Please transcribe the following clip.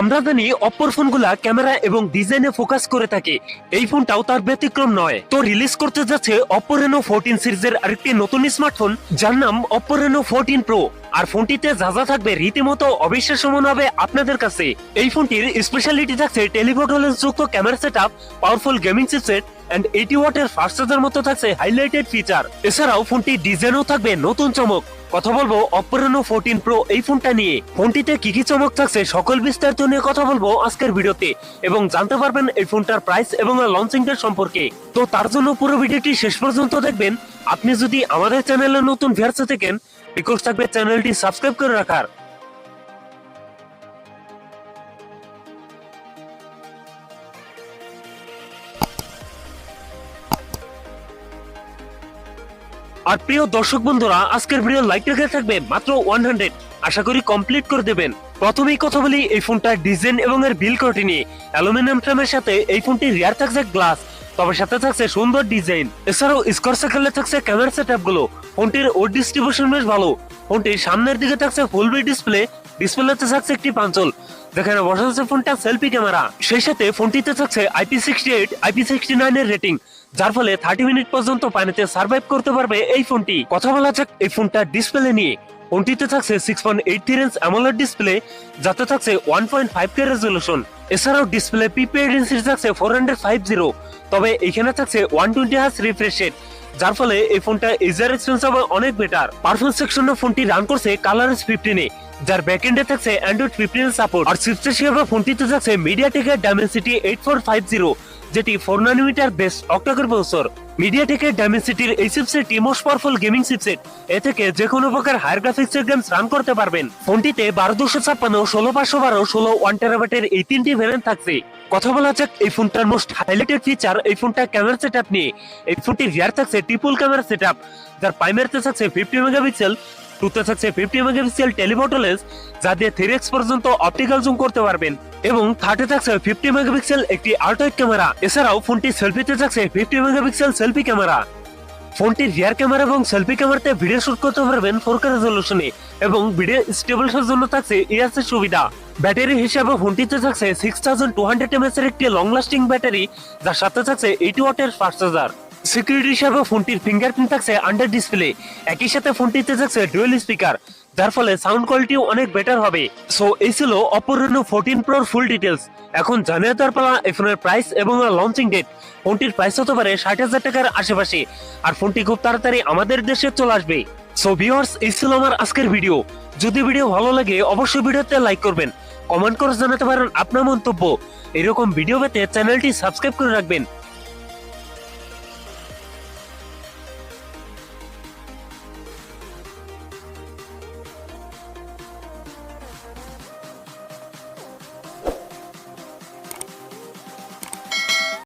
আমরা জানি অপর ফোনগুলা ক্যামেরা এবং ডিজাইনে ফোকাস করে থাকে। এই ফোনটাও তার ব্যতিক্রম নয়। তো রিলিজ করতে যাচ্ছে অপো রেনো ফোরটিন সিরিজের আরেকটি নতুন স্মার্টফোন যার নাম অপো রেনো ফোরটিন প্রো আর ফোনটিতে যা যা থাকবে রীতিমতো অবিশ্বাস্য মনে হবে আপনাদের কাছে। এই ফোনটির স্পেশালিটি থাকছে টেলিফোটো লেন্স যুক্ত camera set up powerful gaming chipset and eighty ওয়াটের চার্জার মতো থাকছে হাইলাইটেড ফিচার এছাড়াও ফোনটির ডিজাইনও থাকবে নতুন চমক। কথা বলব ফোরটিন প্রো এই ফোনটা নিয়ে। ফোনটিতে কি কি চমক থাকছে সকল বিস্তারিত নিয়ে কথা বলব আজকের ভিডিওতে। এবং জানতে পারবেন এই ফোনটার প্রাইস এবং লঞ্চিং ডেট সম্পর্কে। তো তার জন্য পুরো ভিডিওটি শেষ পর্যন্ত দেখবেন। আপনি যদি আমাদের চ্যানেলে নতুন ভিউয়ার্স থাকেন রিকোয়েস্ট থাকবে চ্যানেলটি সাবস্ক্রাইব করে রাখার। আর প্রিয় দর্শক বন্ধুরা, আজকের ভিডিও লাইক রেখে থাকবে মাত্র ওয়ান হান্ড্রেড আশা করি কমপ্লিট করে দেবেন। প্রথমেই কথা বলি এই ফোনটার ডিজাইন এবং এর বিল কোয়ালিটি নিয়ে। অ্যালুমিনিয়াম ফ্রেমের সাথে এই ফোনটি রিয়ার থাকছে গ্লাস তবে সাথে থাকছে সুন্দর ডিজাইন এছাড়াও স্কোর সাইকেলে থাকছে ক্যামেরা সেটগুলো। ফোনটির ওর ডিস্ট্রিবিউশন বেশ ভালো। ফোনটির সামনের দিকে থাকছে ফুল বি ডিসপ্লে ডিসপ্লেতে থাকছে একটি পাঞ্চল। যেখানে বসা আছে ফোনটা সেলফি ক্যামেরা সেই সাথে ফোনটিতে থাকছে IP sixty eight IP sixty nine এর রেটিং যার ফলে থার্টি মিনিট পর্যন্ত পানিতে সার্ভাইভ করতে পারবে এই ফোনটি। কথা বলা যাক এই ফোনটার ডিসপ্লে নিয়ে। ফোনটিতে থাকছে six point eight three inch AMOLED display যাতে থাকছে one point five K resolution এছাড়াও ডিসপ্লে পিপিআই ডেন্সিটি থাকছে ফোর হান্ড্রেড ফাইভ জিরো তবে এখানে থাকছে ওয়ান টোয়েন্টি হার্স রিফ্রেশ যার ফলে এই ফোনটা ইজার এক্সপেন্স হবে, অনেক বেটার পারফরমেন্স সেকশনে ফোনটি রান করছে কালার এস ফিফটিনে যার ব্যাকএন্ডে থাকছে অ্যান্ড্রয়েড ফিফটিন সাপোর্ট আর হিসেবে ফোনটিতে থাকছে মিডিয়াটেকের Dimensity eight four five zero যেটি four nanometer based octacore processor মিডিয়াটেকের ডায়মেন্সিটির এই চিপসেটটি মোস্ট পাওয়ারফুল গেমিং চিপসেট এ থেকে যে কোনো প্রকার হায়ার গ্রাফিক্স এর গেমস রান করতে পারবেন। ফোনটিতে বারো দুশো ছাপ্পান্ন, ষোলো পাঁচশো বারো, ষোলো ওয়ান টেরাবাইটের এই তিনটি ভ্যারিয়েন্ট থাকছে কথা বলা যাক এই ফোনটার মোস্ট হাইলাইটেড ফিচার এই ফোনটা ক্যামেরা সেট আপ নিয়ে। এই ফোনটির রিয়ার থাকছে ট্রিপল ক্যামেরা সেট যার প্রাইমারিতে থাকছে ফিফটি মেগাপিক্সেল টুতে থাকছে ফিফটি মেগাপিক্সেল টেলিফোটো যা দিয়ে থ্রি এক্স পর্যন্ত অপটিক্যাল জুম করতে পারবেন। এবং থার্টে থাকছে ফিফটি মেগাপিক্সেল একটি আল্ট্রাইট ক্যামেরা এছাড়াও ফোনটি সেলফিতে থাকছে ফিফটি মেগাপিক্সেল সেলফি ক্যামেরা ফোনটির রিয়ার ক্যামেরা এবং সেলফি ক্যামেরাতে ভিডিও শুট করতে পারবেন ফোর কে রেজলিউশনে এবং ভিডিও স্টেবলেশনের জন্য থাকছে এআরসি সুবিধা। ব্যাটারি হিসাবে ফোনটিতে থাকছে six thousand two hundred MS এর একটি লং লাস্টিং ব্যাটারি, যার সাথে থাকছে এইটি ওয়াটের ফাস্ট চার্জার সিকিউরিটি হিসাবে ফোনটির ফিঙ্গারপ্রিন্ট থাকছে আন্ডার ডিসপ্লে একই সাথে ফোনটিতে থাকছে ডুয়েল স্পিকার যার ফলে সাউন্ড কোয়ালিটি অনেক বেটার হবে। সো এই ছিল অপো রেনো ফোরটিন প্রোর ফুল ডিটেলস এখন জানিয়ে দেওয়ার পালা এই ফোনের প্রাইস এবং লঞ্চিং ডেট ফোনটির প্রাইস হতে পারে ষাট হাজার টাকার আশেপাশে। আর ফোনটি খুব তাড়াতাড়ি আমাদের দেশে চলে আসবে। সো ভিউয়ার্স এই ছিল আমার আজকের ভিডিও যদি ভিডিও ভালো লাগে, অবশ্যই ভিডিওতে লাইক করবেন। কমেন্ট করে জানাতে পারেন আপনার মন্তব্য। এরকম ভিডিও পেতে চ্যানেলটি সাবস্ক্রাইব করে রাখবেন।